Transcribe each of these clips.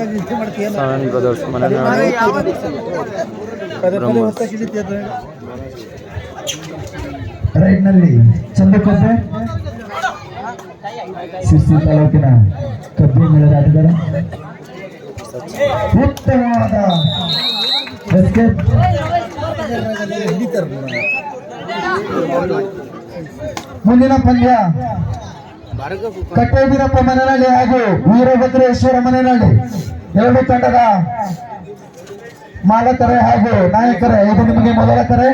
Seven brothers ಮನೆನಾಡು ರೈಟ್ನಲ್ಲಿ ಚಂದ್ರಕೋಟೆ ಶಿರ್ಸಿ ತಾಲೂಕಿನ ಕಬ್ಬಿ ಮೇಳದ ಆಟಗಾರ. ಉತ್ತಮವಾದ ಎಸ್ಕೇಪ್ ಮುಂದಿನ ಪಂದ್ಯ ಕಟ್ಟೆಬೀರಪ್ಪ ಮನೆಯಲ್ಲಿ ಹಾಗೂ ವೀರಭದ್ರೇಶ್ವರ ಮನೆಯಲ್ಲಿ ಎರಡು ತಂಡದ ಮಾಲಕರೇ ಹಾಗೂ ನಾಯಕರೇ ಇದು ನಿಮಗೆ ಮೊದಲ ಕರೆ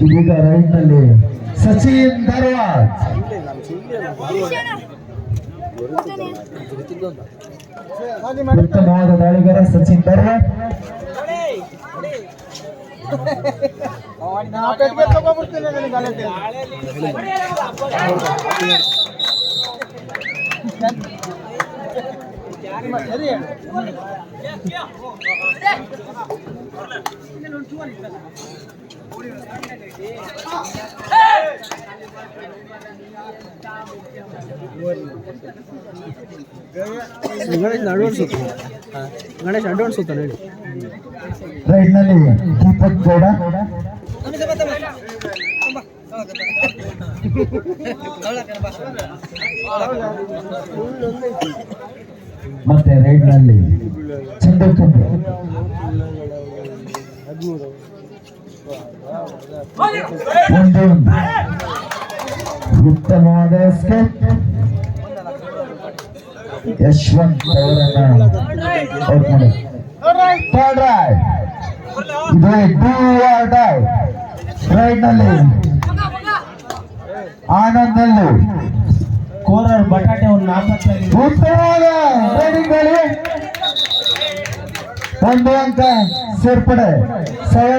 ಇದೀಗ ರೈಟ್ನಲ್ಲಿ ಸಚಿನ್ ಧಾರವಾಡ್. ಉತ್ತಮವಾದ ದಾಳಿಗಾರ ಸಚಿನ್ ಧಾರವಾಡ್ ಗಣೇಶ್ ಅಡ್ವಾನ್ಸ್ ಗಣೇಶ್ ಅಡ್ವಾನ್ಸ್ ಹೋಗ್ತಾನೆ ಹೇಳಿ ರೈಟ್ನಲ್ಲಿ ದೀಪಕ್ ಗೌಡ. ಮತ್ತೆ ರೈಡ್ನಲ್ಲಿ ಚಂದ್ರಕುಂಬ. ಒಂದು. ಉತ್ತಮವಾದ escape. ಯಶವಂತ್ ಅವರನ್ನ ಔಟ್ ಮಾಡಿ ಥರ್ಡ್ ಇದು ಆರ್ ಡೈ ರೈಟ್ನಲ್ಲಿ ಆನಂದ್ ನಲ್ಲು ಕೋರರ್ ಬಟಾಟೆ ಒಂದು ನಾಲ್ಕು ಉತ್ತಮವಾದ ರೈಡಿಂಗ್ gali ಒಂದು ಅಂಕ ಸೇರ್ಪಡೆ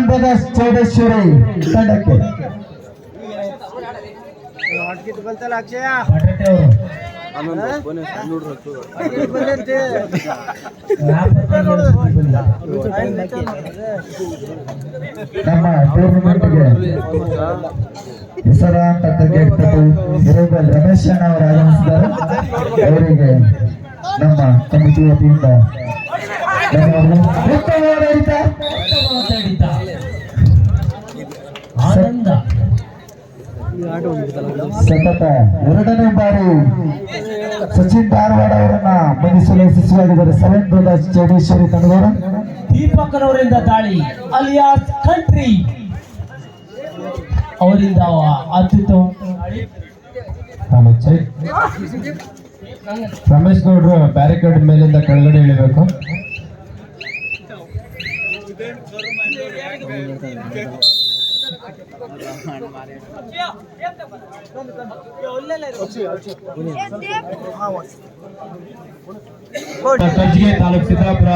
ಬ್ರದರ್ಸ್ ಚೌಡೇಶ್ವರಿ ತಂಡಕ್ಕೆ ಬಟಾಟೆ ಅವರು ನಮ್ಮ ಟೂರ್ನಮೆಂಟ್ಗೆ ಹೆಸರಾಂತ ರಮೇಶ್ ಅಣ್ಣ ಅವರು ಆಗಮಿಸಿದ್ದಾರೆ ಅವರಿಗೆ ನಮ್ಮ ಕಮಿಟಿ ವತಿಯಿಂದ ಧನ್ಯವಾದಗಳು. ಉತ್ತಮವಾದ ಹಿಡಿತ. ಆನಂದ ಸತತ ಎರಡನೇ ಬಾರಿ ಸಚಿನ್ ಧಾರವಾಡ ಅವರನ್ನ ಬಂಧಿಸಲು ಯಶಸ್ವಿಯಾಗಿದ್ದಾರೆ ಸೆವೆನ್ ಬ್ರದರ್ಸ್ ಚೌಡೇಶ್ವರಿ ತಂಡದವರ. ದೀಪಕನವರಿಂದ ದಾಳಿ ಅಲಿಯಾಸ್ ಕಂಟ್ರಿ ಅವರಿಂದ ಅತ್ಯುತ್ತಮ ರಮೇಶ್ ಗೌಡ್ರು ಬ್ಯಾರಿಕೇಡ್ ಮೇಲಿಂದ ಕೆಳಗಡೆ ಇಳಿಬೇಕು. ತಾಲೂಕು ಸಿದ್ದಾಪುರ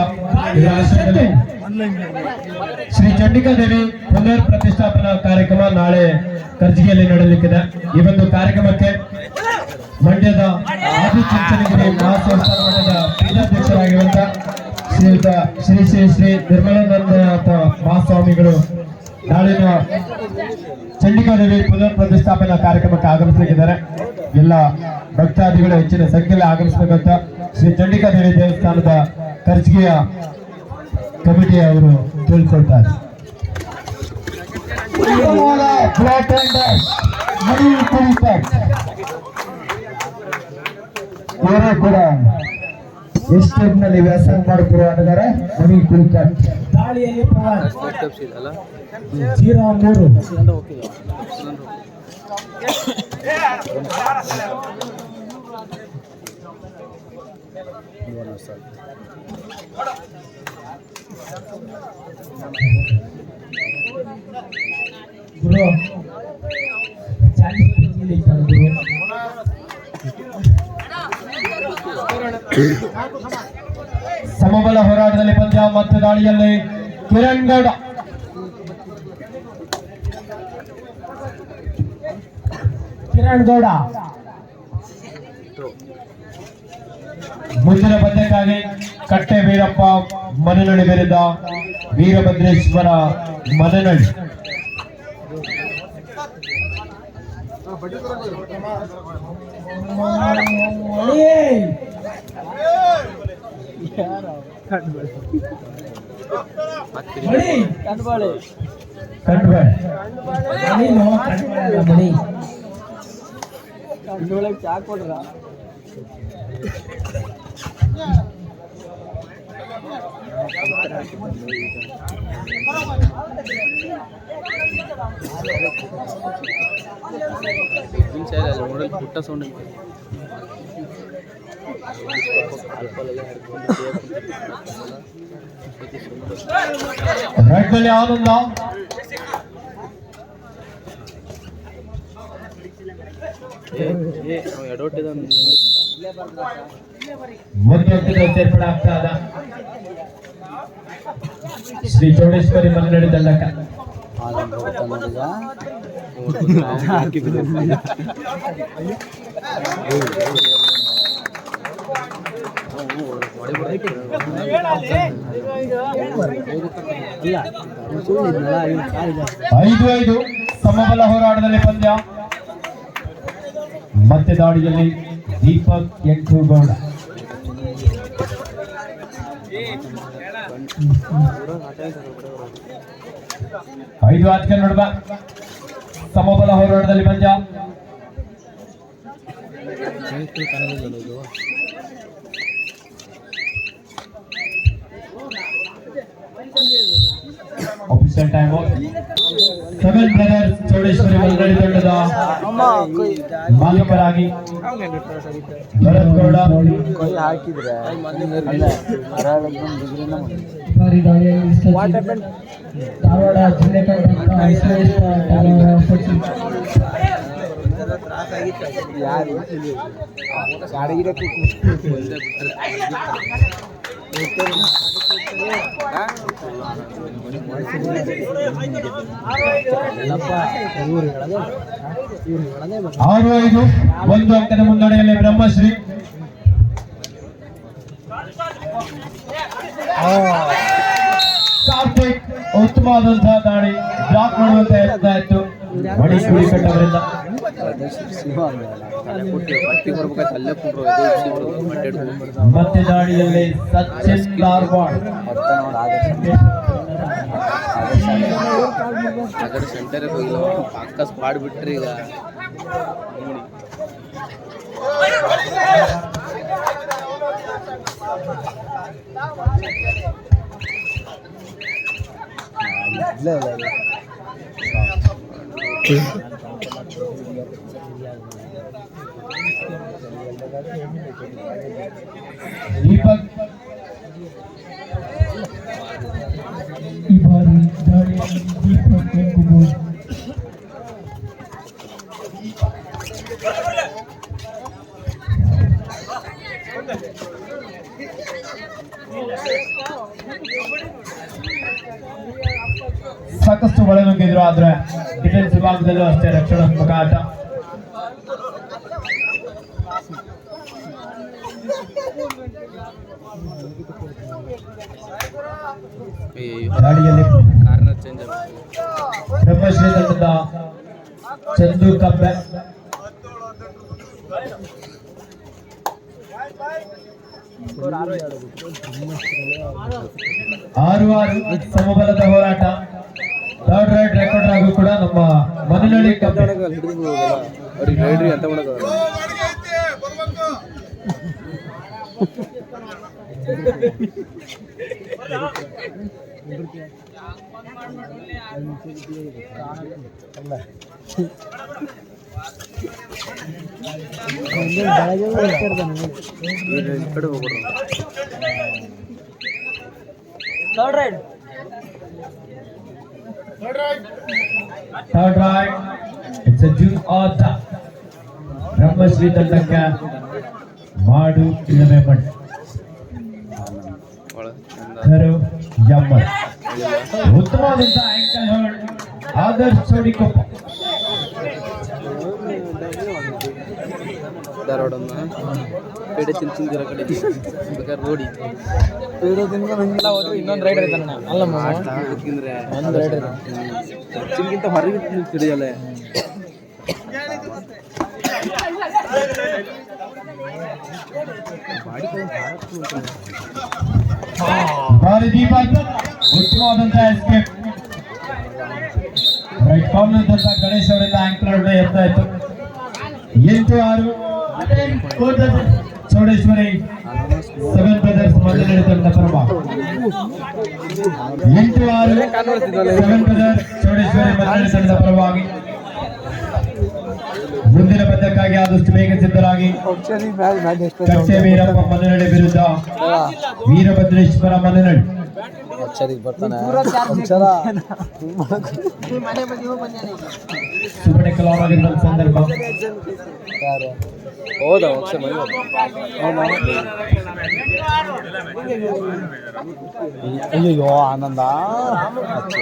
ಶ್ರೀ ಚಂಡಿಕಾ ದೇವಿ ಪುನರ್ ಪ್ರತಿಷ್ಠಾಪನಾ ಕಾರ್ಯಕ್ರಮ ನಾಳೆ ಕರ್ಜಿಗೆಯಲ್ಲಿ ನಡೆಯಲಿಕ್ಕಿದೆ. ಈ ಒಂದು ಕಾರ್ಯಕ್ರಮಕ್ಕೆ ಮಂಡ್ಯದ ಆದಿಚುಂಚನಗಿರಿ ಮಹಾಸಂಸ್ಥಾನ ಮಠದ ಪೀಠಾಧ್ಯಕ್ಷರಾಗಿರುವಂತಹ ಶ್ರೀಯುತ ಶ್ರೀ ಶ್ರೀ ಶ್ರೀ ನಿರ್ಮಲಾನಂದನಾಥ ಮಹಾಸ್ವಾಮಿಗಳು ನಾಳಿನ ಚಂಡಿಕಾ ದೇವಿ ಪುನರ್ ಪ್ರತಿಷ್ಠಾಪನಾ ಕಾರ್ಯಕ್ರಮಕ್ಕೆ ಆಗಮಿಸಲಿದ್ದಾರೆ. ಎಲ್ಲ ಭಕ್ತಾದಿಗಳು ಹೆಚ್ಚಿನ ಸಂಖ್ಯೆಯಲ್ಲಿ ಆಗಮಿಸಬೇಕಂತ ಶ್ರೀ ಚಂಡಿಕಾ ದೇವಿ ದೇವಸ್ಥಾನದ ಖರ್ಚಿಗೆಯ ಕಮಿಟಿ ಅವರು ಕೇಳ್ಕೊಳ್ತಾರೆ. ಇವರೇ ಕೂಡ ಎಷ್ಟು ನಲ್ಲಿ ವ್ಯಾಸಂಗ ಮಾಡುತ್ತಿರುವ ಅಂತಾರೆ ಮನಿ ಕುಲ್ಕಟ್ ದಾಳಿಯಲ್ಲಿ ಜೀರೋ ಮೂರು ಗುರು ಗುರು ಮೊಬಲ ಹೋರಾಟದಲ್ಲಿ ಪಂಜಾಬ್ ಮತ್ತು ದಾಳಿಯಲ್ಲಿ ಕಿರಣ್ ಗೌಡ ಕಿರಣ್ ಗೌಡ ಮುಂದಿನ ಪಂದ್ಯಕ್ಕಾಗಿ ಕಟ್ಟೆ ವೀರಪ್ಪ ಮನನಳ್ಳಿ ವಿರುದ್ಧ ವೀರಭದ್ರೇಶ್ವರ ಮನೆನಳ್ಳಿ. சாக்கோடுறா உடல் புட்ட சவுண்ட் ಪುಟ್ಟ ಸೌಂಡ್ ರೆಡ್ನಲ್ಲಿ ಆನಂದ ಎಡೊಟ್ಟಿದ ಮುಂದೊತ್ತಿನ ಸೇರ್ಪಡೆ ಆಗ್ತಾ ಅದ ಶ್ರೀ ಚೌಡೇಶ್ವರಿ ಮನೆನಳ್ಳಿ ದಂಡಕ ಐದು ಐದು ಸಮಬಲ ಹೋರಾಟದಲ್ಲಿ ಪಂದ್ಯ. ಮತ್ತೆ ದಾಳಿಯಲ್ಲಿ ದೀಪಕ್ ಎಂಕುಗೌಡ ಐದು ಆಟಕ್ಕೆ ನೋಡುವ ಸಮಬಲ ಹೋರಾಟದಲ್ಲಿ ಪಂದ್ಯ. Officer time seven brothers Chaudeshwari Malgadi ತಂಡದ ಮಾಲೀಕರಾಗಿ ಭರತ್ ಗೌಡ ಕೈ ಹಾಕಿದ್ರೆ ಬಾರಿ ದಾಳಿಯಲ್ಲಿ ಧಾರವಾಡ ಜಿಲ್ಲೆ ಕಂಡ ಐಸಿಎಸ್ ಯಾರು ಗಾಡಿಗಿರಕ್ಕೆ ಆರು ಐದು, ಒಂದು ಅಂಕದ ಮುನ್ನಡೆಯಲ್ಲಿ ಬ್ರಹ್ಮಶ್ರೀ. ಕಾರ್ತಿಕ್, ಉತ್ತಮವಾದಂತಹ ದಾಳಿ, ಬ್ಲಾಕ್ ಮಾಡುವಂತ ಹೇಳ್ತಾ ಇತ್ತು ಮಣಿಪುರಿ ಕಟ್ಟವರಿಂದ ಮತ್ತೆ ದಾಳಿಯಲ್ಲಿ ಸಚಿನ್ ಧಾರವಾಡ್. ಅದರ ಸೆಂಟರ್ ಹೋಗಿಲ್ಲ. ಪಕ್ಕ ಸ್ಪಾಡ್ ಬಿಟ್ರಿ ಈಗ. ಇಲ್ಲ ದೀಪಕ್ ಈ ಬಾರಿ ದಾಳಿಯಲ್ಲಿ ದೀಪಕ್ ಎಂಕುಗೌಡ ಸಾಕಷ್ಟು ಒಳನುಗ್ಗಿದ್ರು ಆದ್ರೆ ಡಿಫೆನ್ಸ್ ವಿಭಾಗದಲ್ಲೂ ಅಷ್ಟೇ ರಕ್ಷಣಾತ್ಮಕ ಆಟ ದಾಳಿಯಲ್ಲಿ ಕಾರಣ ಚೇಂಜ್ ಬ್ರಹ್ಮಶ್ರೀ ತಂಡದ ಚಂದು ಕಬ್ಬೆ. ಆರು ಆರು ಸಮಬಲದ ಹೋರಾಟ. ಥರ್ಡ್ ರೈಡ್ ರೆಕಾರ್ಡ್ ಆಗು ಕೂಡ ನಮ್ಮ ಮನೆಯಲ್ಲಿ ಕಬ್ಬೆ. ಅಂತ ಮಾಡೋದು ಈ ಕಡೆ ಹೋಗ್ಬಿಡ್ರು third raid it's a June ಆಟ ಬ್ರಹ್ಮಶ್ರೀ ತಂಡಕ್ಕೆ ಮಾಡು ಇಲ್ಲವೇ ಮಣ್ಣು ಒಳಗೆ ಚಂದ ಕರು ಯಮ್ಮರ್ ಉತ್ತಮವಾದಂತ ಆಂಕಲ್ ಹೋಲ್ಡ್ ಆದರ್ಶ್ ಚೌಡಿಕೊಪ್ಪ. ಧಾರವಾಡನ್ನ ಪೇಡೆ ಕಡೆ ಬೇಕಾದ್ರೆ ನೋಡಿ. ಇನ್ನೊಂದು ರೈಡರ್ ಇದ್ದಾನೆ ಅಲ್ಲ ತಿಂದ್ರೆ ಒಂದು ರೈಡರ್ ಹೆಚ್ಚಿನಗಿಂತ ಹೊರಗೆ ತಿಳಿಯಲ್ಲ ಭಾರಿ ದೀಪಕ್ ಉತ್ತಮವಾದಂತಹ ಎಸ್ಕೇಪ್ ರೈಟ್ ಕಾರ್ನರ್ ಗಣೇಶ್ ಅವರಿಂದ ಆಂಕಲ್ ಹೊಡೆ ಎತ್ತಾ ಇತ್ತು ಎಂಟು ಆರು ಚೌಡೇಶ್ವರಿ ಸೆವೆನ್ ಬ್ರದರ್ಸ್ ಮೊದಲನೇ ತಂಡ ಪರಮ ಎಂಟು ಆರು ಸೆವೆನ್ ಬ್ರದರ್ಸ್ ಚೌಡೇಶ್ವರಿ ಮೊದಲನೇ ತಂಡದ ಪರವಾಗಿ ಮುಂದಿನ ಪಂದ್ಯಕ್ಕಾಗಿ ಆದಷ್ಟು ಬೇಗ ಸಿದ್ಧರಾಗಿ. ಕಚ್ಚೆ ವೀರಪ್ಪ ಮನೆನಡೆ ವಿರುದ್ಧ. ವೀರಭದ್ರೇಶ್ವರ ಮನೆನಡೆ ಸುಬಡೆ ಕಲಾವಿದ ಸಂದರ್ಭ. ಯಾರು? ಹೌದಾ? ಅಕ್ಷಯ ಮನೆ ಅಯ್ಯೋ ಆನಂದ. ಅಚ್ಚೆ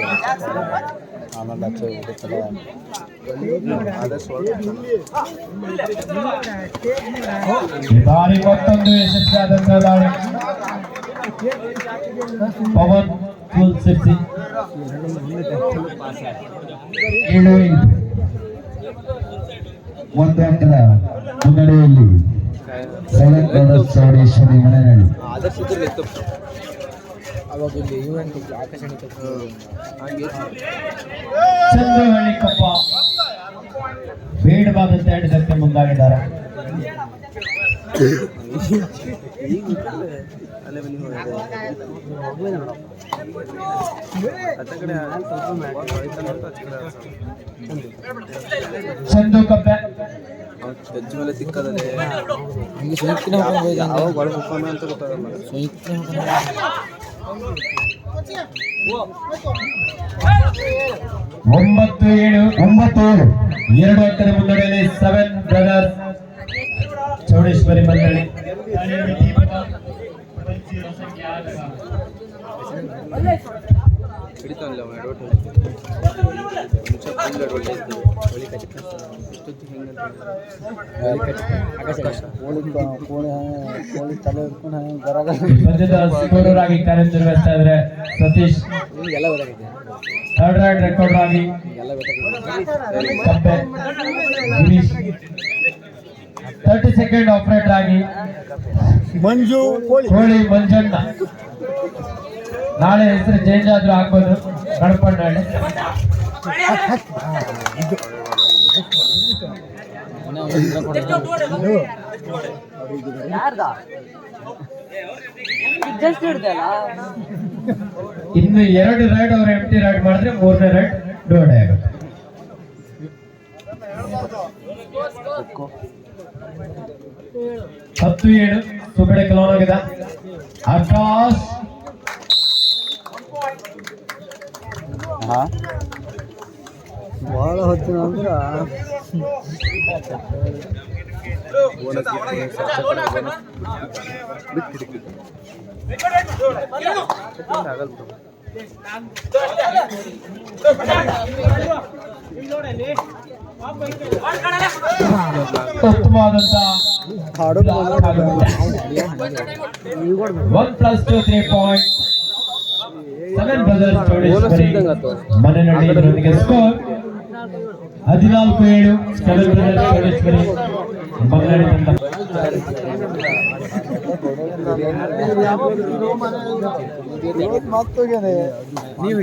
ಆನಂದ ಅಚ್ಚೆ ಗೊತ್ತಲ್ಲ ಈ ಬಾರಿ ಮತ್ತೊಂದು ಯಶಸ್ವಿಯಾದಂತಹ ದಾಳಿ ಪವನ್ ಫುಲ್ ಸಿರ್ಸಿ. ಏಳು. ಎಂಟು ಒಂದು ಅಂಕದ ಮುನ್ನಡೆಯಲ್ಲಿ ಸೆವೆನ್ ಬ್ರದರ್ಸ್ ಚೌಡೇಶ್ವರಿ ಮನೆಯಲ್ಲಿ ಚಂದ್ರಹಳ್ಳಿ ಕೊಪ್ಪ ಬೇಡವಾದಂತ ಹಿಡಿದಕ್ಕೆ ಮುಂದಾಗಿದ್ದಾರೆ. ಅಲ್ಲೇ ಚಂದು ಜಡ್ಜ್ ಮೇಲೆ ಹೋಯ್ತು ಯಾವ ಮುಖಾನ ಅಂತ ಗೊತ್ತಾಗಲ್ಲ ಒಂಬತ್ತು ಏಳು. ಒಂಬತ್ತು ಎರಡು ಅಂಕದ ಮುನ್ನಡೆಯಲ್ಲಿ ಸೆವೆನ್ ಬ್ರದರ್ಸ್ ಚೌಡೇಶ್ವರಿ ಮಂಡಳಿ. ಹಿಡಿತಾನಲ್ಲ ಅವನ ಮುಂಚೆ ಫುಲ್ ಆಕಾಶ ಕೋಳಿ ಕೋಳಿ ಕೋಳಿ ತಲೆ ಹಿಡ್ಕೊಂಡು ಇದ್ರೆ ಸತೀಶ್. ಎಲ್ಲ ಥರ್ಡ್ ರೈಡ್ ರೆಕಾರ್ಡ್ ಆಗಿ ಎಲ್ಲ ಗೊತ್ತಾಗಿದೆ ಕಪ್ಪೆ. ಗಿರೀಶ್. ತರ್ಟಿ ಸೆಕೆಂಡ್ ಆಪರೇಟರ್ ಆಗಿ ಮಂಜು ಕೋಳಿ ಮಂಜಣ್ಣ. ನಾಳೆ ಹೆಸರು ಚೇಂಜ್ ಆದ್ರೂ ಆಗ್ಬೋದು. ಗಣಪಣ್ಣಳ್ಳಿ ಇನ್ನು ಎರಡು ರೈಡ್ ಅವ್ರು ಎಂಟಿ ರೈಡ್ ಮಾಡಿದ್ರೆ ಮೂರನೇ ರೈಡ್ ಡೋಡೆ ಆಗುತ್ತೆ. ಹತ್ತು ಏಳು ಕಲೋನ್ ಆಗಿದೆ ಆಕಾಶ್ ಹಾ ಭಾಳ ಹೊತ್ತಿನ ಅಂದ್ರೆ ಬೋನಸ್ ಬಿಟ್ಟು ಹಿಡಿತು ಆಗಲ್ಲ ಬಿಡು. ಉತ್ತಮವಾದಂತ one plus two three point seven brothers Chaudeshwari. ಮನೆಯಲ್ಲಿ ಸ್ಕೋರ್ ಹದಿನಾಲ್ಕು ಏಳು ಸೆವೆನ್ ಬ್ರದರ್ಸ್ ಚೌಡೇಶ್ವರಿ ಮತ್ತೋಗ್ಯದೆ ನೀವು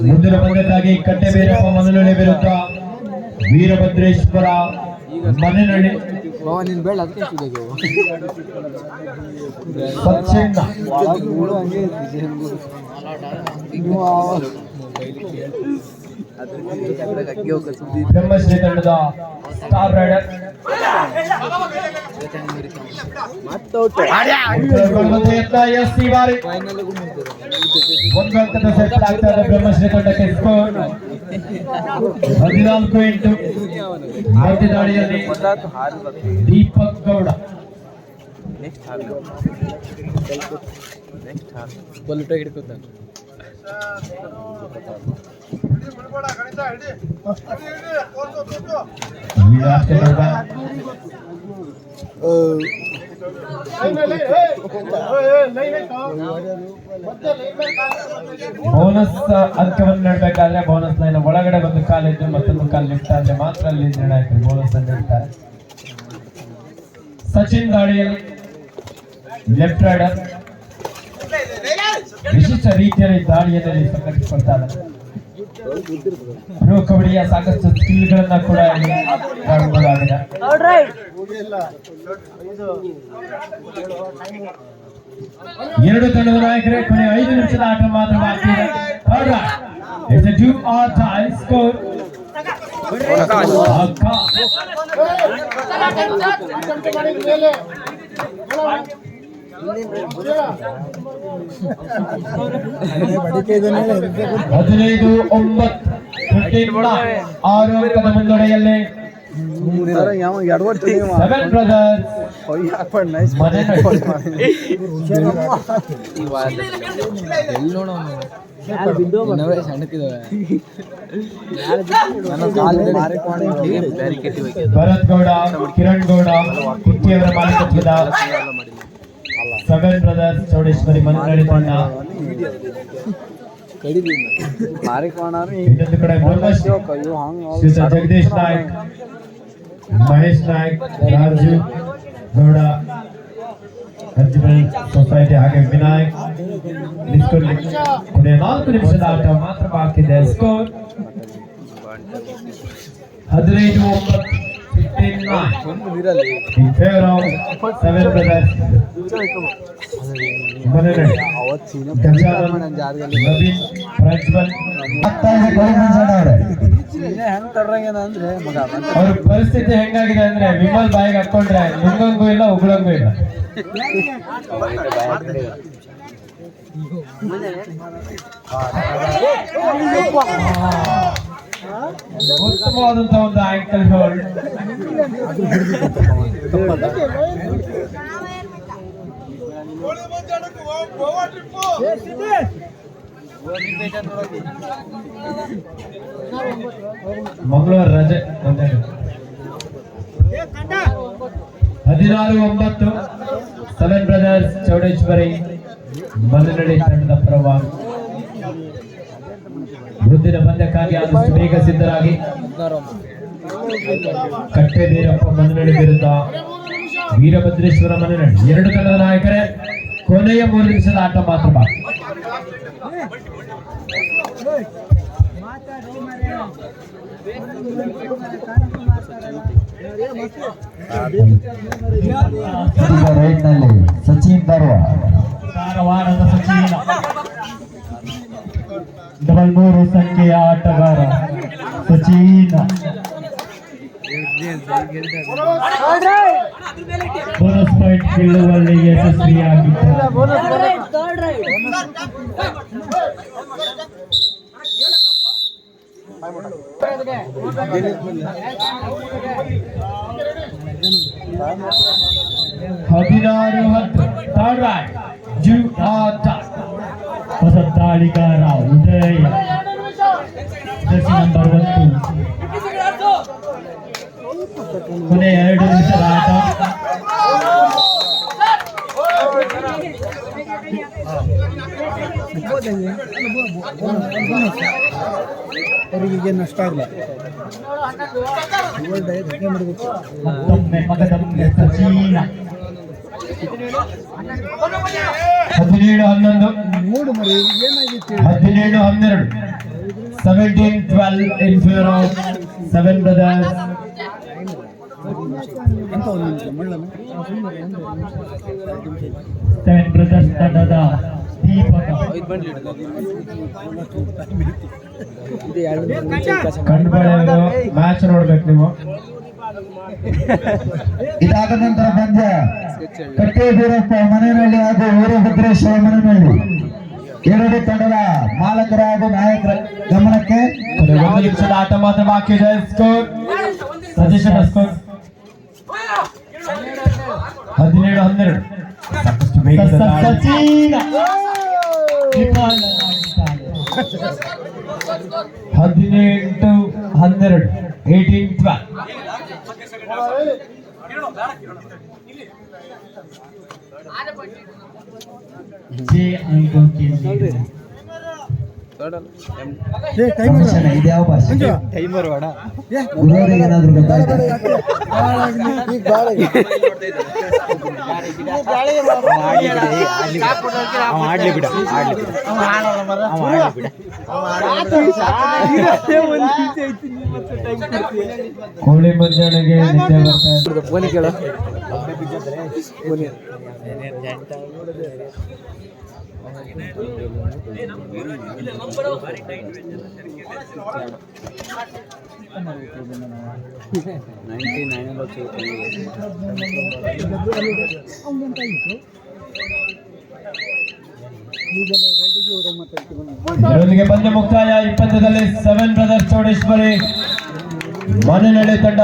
ಮುಂದಿನ ಪಂದ್ಯಕ್ಕಾಗಿ ಕಟ್ಟೆಬೇರಪ್ಪ ಮನನಳ್ಳಿ ವಿರುದ್ಧ ವೀರಭದ್ರೇಶ್ವರ ಮನೆನಳ್ಳಿ ನೀನು ಅದಕ್ಕೆ ಹಂಗೆ ಅಗ್ಗೆ ಹೋಗೋ ಸುದ್ದಿ ಬ್ರಹ್ಮಶ್ರೀ ತಂಡದ ಸ್ಟಾರ್ ರೈಡರ್ ಮತ್ತೆ ಔಟ್ ಯತ್ನ ಎಸ್ ಈ ಬಾರಿ ಫೈನಲ್ಗೂ ಒಂದು ಅಂಕದ ಸೆಟ್ ಆಗ್ತಾ ಇದೆ ಬ್ರಹ್ಮಶ್ರೀ ತಂಡಕ್ಕೆ ಸ್ಕೋರ್ ಹದಿನಾಲ್ಕು ಎಂಟು ಮಧ್ಯ ದಾಳಿಯಲ್ಲಿ ದೀಪಕ್ ಗೌಡ ನೆಕ್ಸ್ಟ್ ಹಾರ್ ನೆಕ್ಸ್ಟ್ ಹಾರ್ ಬಲ್ಟ ಹಿಡ್ಕೊತಾನೆ ಈಗ ಅಷ್ಟೇ ನೋಡ್ದ. ಬೋನಸ್ ಅಂಕವನ್ನು ನೀಡಬೇಕಾದ್ರೆ ಬೋನಸ್ ಲೈನ್ ಒಳಗಡೆ ಒಂದು ಕಾಲಿದ್ದು ಮತ್ತೊಂದು ಕಾಲು ಲಿಫ್ಟ್ ಆದ್ರೆ ಮಾತ್ರ ಅಲ್ಲಿ ನಿರ್ಣಾಯಕ ಬೋನಸ್ ಅನ್ನು ನೀಡ್ತಾರೆ ಸಚಿನ್ ದಾಳಿಯಲ್ಲಿ ಲೆಫ್ಟ್ ರೈಡರ್ ವಿಶಿಷ್ಟ ರೀತಿಯಲ್ಲಿ ದಾಳಿಯಲ್ಲಿ ಸಂಘಟಿಸಿಕೊಳ್ತಾರೆ ಪ್ರೋ ಕಬಡ್ಡಿಯ ಸಾಕಷ್ಟು ಸ್ಕಿಲ್ಗಳನ್ನ ಕೂಡ ಇಲ್ಲಿ ಕಾಣಬಹುದಾಗಿದೆ ಎರಡು ತಂಡದ ನಾಯಕರೇ ಕೊನೆ ಐದು ನಿಮಿಷದ ಆಟ ಮಾತ್ರ ಬಾಕಿ ಇದೆ Third round. It's a two or tie score. ಅಕ್ಕ. ಹದಿನೈದು ಒಂಬತ್ತು 59, ಆರು ಅಂಕದ ಮುನ್ನಡೆಯಲ್ಲಿ ಸೆವೆನ್ ಬ್ರದರ್ಸ್ ಭರತ್ ಗೌಡ ಕಿರಣ್ ಗೌಡ ಕುಟ್ಟಿಯವರ ಮಾಲೀಕತ್ವದ ಸೆವೆನ್ ಬ್ರದರ್ಸ್ ಚೌಡೇಶ್ವರಿ ಮನಗಳಿ ತಂಡ ಕಡಿಲಿ ಮಾರಿಕ್ ಮಾಡೋರು ಇನ್ನೊಂದು ಕಡೆ ಬ್ರಹ್ಮಶ್ರೀ ಇವು ಹಂಗ ಶ್ರೀಯುತ ಜಗದೀಶ್ ನಾಯ್ಕ್ ಮಹೇಶ್ ನಾಯ್ಕ್ ರಾಜು ಗೌಡ ಅಜ್ಮಲ್ ಸೊಸೈಟಿ ಹಾಗೆ ವಿನಾಯಕ್ ನಿಂತ್ಕೊಳ್ಳಿ ಕೊನೆಯ ನಾಲ್ಕು ನಿಮಿಷದ ಆಟ ಮಾತ್ರ ಬಾಕಿ ಇದೆ. ಸ್ಕೋರ್ ಹದಿನೈದು ಒಂಬತ್ತು. 59 ಇರಲಿ in favor of seven brothers. ಮನೆಯಲ್ಲಿ ಅವತ್ತು ಸೀನ ಗಜಾನನ್ ಜಾಗದಲ್ಲಿ ನವೀನ್ ಪ್ರಜ್ವಲ್ ಆಗ್ತಾ ಇದೆ ಗೋವಿಂದಣ್ಣ ಅವರೇ ಪರಿಸ್ಥಿತಿ ಹೆಂಗಾಗಿದೆ ಅಂದ್ರೆ ವಿಮಲ್ ಬಾಯಿಗೆ ಹಾಕೊಂಡ್ರೆ ನುಂಗಂಗೂ ಇಲ್ಲ ಉಗುಳಂಗೂ ಇಲ್ಲ ಉತ್ತಮವಾದಂತ ಒಂದು ಆಂಕಲ್ ಹೋಲ್ಡ್ ಮಂಗಳವಾರ ರಜೆ ಅಂತ ಹೇಳಿ. ಹದಿನಾರು ಒಂಬತ್ತು ಸೆವೆನ್ ಬ್ರದರ್ಸ್ ಚೌಡೇಶ್ವರಿ ಮಲೆನಡಿ ತಂಡದ ಪರವಾಗಿ ಮುಂದಿನ ಪಂದ್ಯಕ್ಕಾಗಿ ಆದಷ್ಟು ಬೇಗ ಸಿದ್ಧರಾಗಿ. ಕಟ್ಟೆ ವೀರಪ್ಪ ಮನೆನಡಿ ವಿರುದ್ಧ. ವೀರಭದ್ರೇಶ್ವರ ಮನ್ನಡಿ ಎರಡು ತಂಡದ ನಾಯಕರೇ ಕೊನೆಯ ಮೂರು ನಿಮಿಷದ ಆಟ ಮಾತ್ರ ಸಚಿನ್ ಬರುವ ಕಾರವಾರದ ಸಚಿನ. ಡಬಲ್ ಮೂರು ಸಂಖ್ಯೆಯ ಆಟಗಾರ ಸಚಿನ ಬೋನಸ್ ಪಾಯಿಂಟ್ ಗೆಲ್ಲುವಲ್ಲಿ ಯಶಸ್ವಿಯಾಗಿದ್ದಾರೆ ಹದಿನಾರು ಹತ್ತು ಥರ್ಡ್ ರೈಟ್ ಜೂ ಆಟ ಹೊಸ ದಾಳಿಗಾರ ಉದಯ ನಂಬರ್ ಒಂದು ಕೊನೆ ಎರಡು ನಿಮಿಷದ ಆಟ. ಅವರಿಗೆ ನಷ್ಟ ಆಗಲ್ಲ ಮತ್ತೊಮ್ಮೆ ಸಚಿನ ಹದಿನೇಳು ಹನ್ನೊಂದು. ನೋಡು ಮರಿ ಏನಾಗಿತ್ತು ಹದಿನೇಳು ಹನ್ನೆರಡು seventeen twelve in favour of seven brothers ಅಂತ ಒಂದು ನಿಮಿಷ ಮಳ್ಳನು ಸೆವೆನ್ ಬ್ರದರ್ಸ್ ತಂಡದ ದೀಪಕ ಐದು ಬಂಡ್ಲಿ ಇದು ಎರಡು ನಿಮಿಷ ಕೆಲಸ ಕಂಡುಬಳೆಯವರು ಮ್ಯಾಚ್ ನೋಡ್ಬೇಕು ನೀವು ಇದಾದ ನಂತರ ಪಂದ್ಯ ಕಟ್ಟೆ ಬೀರಪ್ಪ ಮನೆಯಲ್ಲಿ ಹಾಗೂ ವೀರಭದ್ರೇಶ್ವರ ಮನೆಯಲ್ಲಿ ಎರಡು ತಂಡದ ಮಾಲಕರ ಹಾಗೂ ನಾಯಕರ ಗಮನಕ್ಕೆ ಕೊನೆ ಒಂದು ನಿಮಿಷದ ಆಟ ಮಾತ್ರ ಬಾಕಿ ಇದೆ. ಸ್ಕೋರ್ ಸಜೆಷನ್ ಸ್ಕೋರ್ ಹದಿನೇಳು ಹನ್ನೆರಡು. ಸಾಕಷ್ಟು. ಹದಿನೆಂಟು ಹನ್ನೆರಡು. ಏಟೀನ್ ಟ್ವೆಲ್ ರಮೇಶಣ್ಣ ಇದ್ಯಾವ ಭಾಷೆ ಟೈಮರ್ ಬೇಡ ಗುರುವರಿಗೆ ಏನಾದ್ರು ಗೊತ್ತಾಯ್ತಾ ಆಡ್ಲಿ ಬಿಡ ಆಡ್ಲಿ ಬಿಡ ಆಡ್ಲಿ ಬಿಡ ಕೋಳಿ ಮಂಜಾಣಿಗೆ ನಿದ್ದೆ ಬರ್ತಾ ಇದೆ ಫೋನ್ ಕೇಳ ನೈಂಟಿ ನೈನ್ ಇದರೊಂದಿಗೆ ಪಂದ್ಯ ಮುಕ್ತಾಯ. ಈ ಪಂದ್ಯದಲ್ಲಿ ಸೆವೆನ್ ಬ್ರದರ್ಸ್ ಚೌಡೇಶ್ವರಿ ಮನೆನಡೆ ತಂಡ